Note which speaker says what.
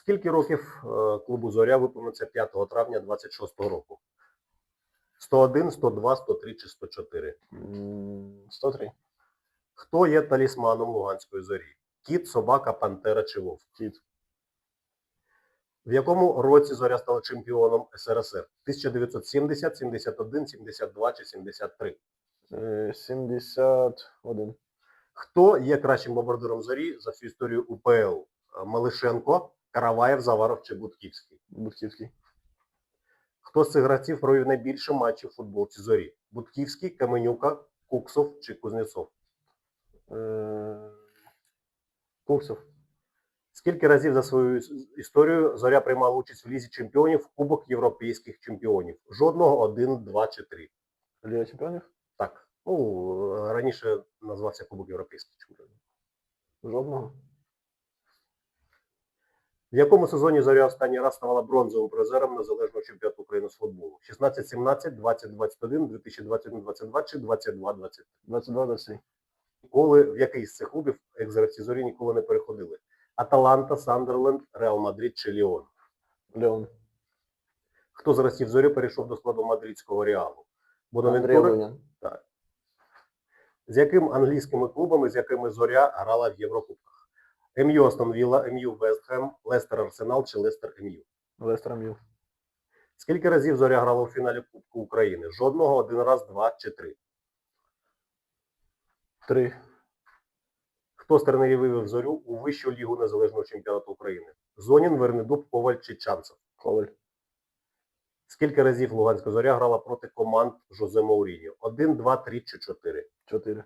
Speaker 1: Скільки років е, клубу Зоря виповниться 5 травня 26 року? 101, 102, 103 чи 104?
Speaker 2: 103.
Speaker 1: Хто є талісманом Луганської зорі? Кіт, собака, пантера чи вовк?
Speaker 2: Кіт.
Speaker 1: В якому році зоря стала чемпіоном СРСР? 1970, 71, 72 чи 73?
Speaker 2: Е, 71.
Speaker 1: Хто є кращим бомбардиром зорі за всю історію УПЛ? Е, Малишенко, Караваєв, Заваров чи Будківський?
Speaker 2: Будківський.
Speaker 1: Хто з цих гравців провів найбільше матчів в футболці зорі? Будківський, Каменюка, Куксов чи Кузнєцов?
Speaker 2: Е, Курсов.
Speaker 1: Скільки разів за свою історію зоря приймала участь в лізі чемпіонів в Кубок європейських чемпіонів? Жодного, один, два чи три.
Speaker 2: Ліга чемпіонів?
Speaker 1: Так. Ну, раніше назвався Кубок європейських чемпіонів.
Speaker 2: Жодного.
Speaker 1: В якому сезоні зоря останній раз ставала бронзовим призером незалежного чемпіонату України з футболу? 16-17, 20-21, 2021-22 чи 22-23?
Speaker 2: 22 23.
Speaker 1: Ніколи в який з цих клубів екс-гравці зорі ніколи не переходили? Аталанта, Сандерленд, Реал Мадрид чи Ліон?
Speaker 2: Леон.
Speaker 1: Хто з гравців зорі перейшов до складу мадридського реалу? Бонавентура,
Speaker 2: Лунін.
Speaker 1: з яким англійськими клубами, з якими зоря грала в Єврокубках? МЮ Астон Вілла, МЮ Вестхем, Лестер Арсенал чи Лестер МЮ?
Speaker 2: Лестер Міл.
Speaker 1: Скільки разів зоря грала у фіналі Кубку України? Жодного, один раз, два чи три.
Speaker 2: 3.
Speaker 1: Хто з тренерів вивів зорю у вищу лігу незалежного чемпіонату України? Зонін, Вернедуб, Коваль чи Чанцев?
Speaker 2: Коваль.
Speaker 1: Скільки разів Луганська зоря грала проти команд Жозе Мауріньо? Один, два, три чи чотири.
Speaker 2: 4.